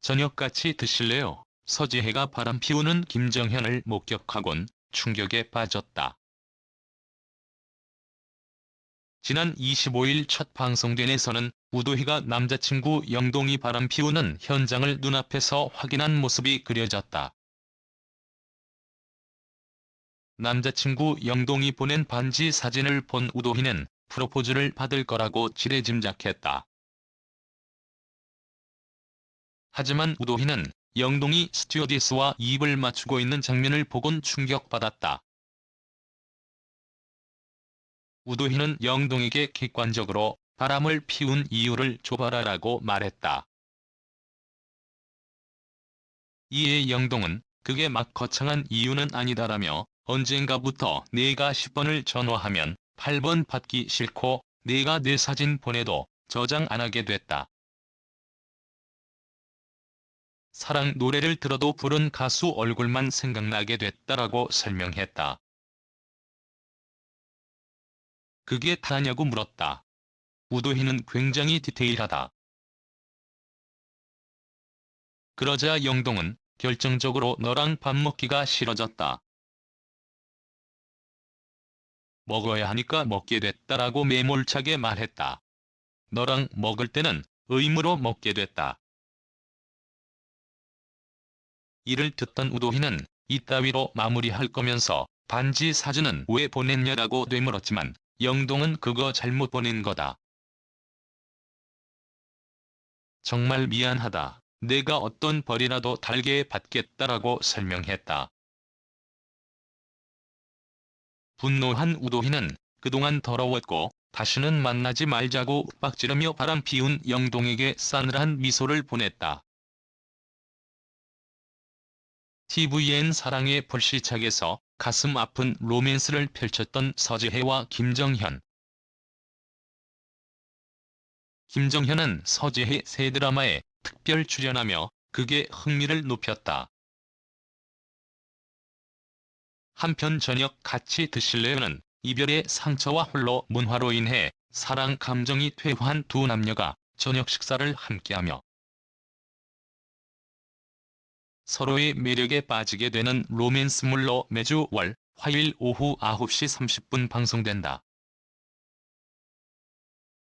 저녁 같이 드실래요? 서지혜가 바람 피우는 김정현을 목격하곤 충격에 빠졌다. 지난 25일 첫 방송된에서는 우도희가 남자친구 영동이 바람 피우는 현장을 눈앞에서 확인한 모습이 그려졌다. 남자친구 영동이 보낸 반지 사진을 본 우도희는 프로포즈를 받을 거라고 지레짐작했다. 하지만 우도희는 영동이 스튜어디스와 입을 맞추고 있는 장면을 보곤 충격받았다. 우도희는 영동에게 객관적으로 바람을 피운 이유를 줘봐라라고 말했다. 이에 영동은 그게 막 거창한 이유는 아니다라며 언젠가부터 내가 10번을 전화하면 8번 받기 싫고 내가 내 사진 보내도 저장 안 하게 됐다. 사랑 노래를 들어도 부른 가수 얼굴만 생각나게 됐다라고 설명했다. 그게 다냐고 물었다. 우도희는 굉장히 디테일하다. 그러자 영동은 결정적으로 너랑 밥 먹기가 싫어졌다. 먹어야 하니까 먹게 됐다라고 매몰차게 말했다. 너랑 먹을 때는 의무로 먹게 됐다. 이를 듣던 우도희는 이따위로 마무리할 거면서 반지 사진은 왜 보냈냐라고 되물었지만 영동은 그거 잘못 보낸 거다. 정말 미안하다. 내가 어떤 벌이라도 달게 받겠다라고 설명했다. 분노한 우도희는 그동안 더러웠고 다시는 만나지 말자고 빡지르며 바람 피운 영동에게 싸늘한 미소를 보냈다. TVN 사랑의 불시착에서 가슴 아픈 로맨스를 펼쳤던 서지혜와 김정현. 김정현은 서지혜 새 드라마에 특별 출연하며 극의 흥미를 높였다. 한편 저녁 같이 드실래요는 이별의 상처와 홀로 문화로 인해 사랑 감정이 퇴화한 두 남녀가 저녁 식사를 함께하며 서로의 매력에 빠지게 되는 로맨스물로 매주 월, 화일 오후 9시 30분 방송된다.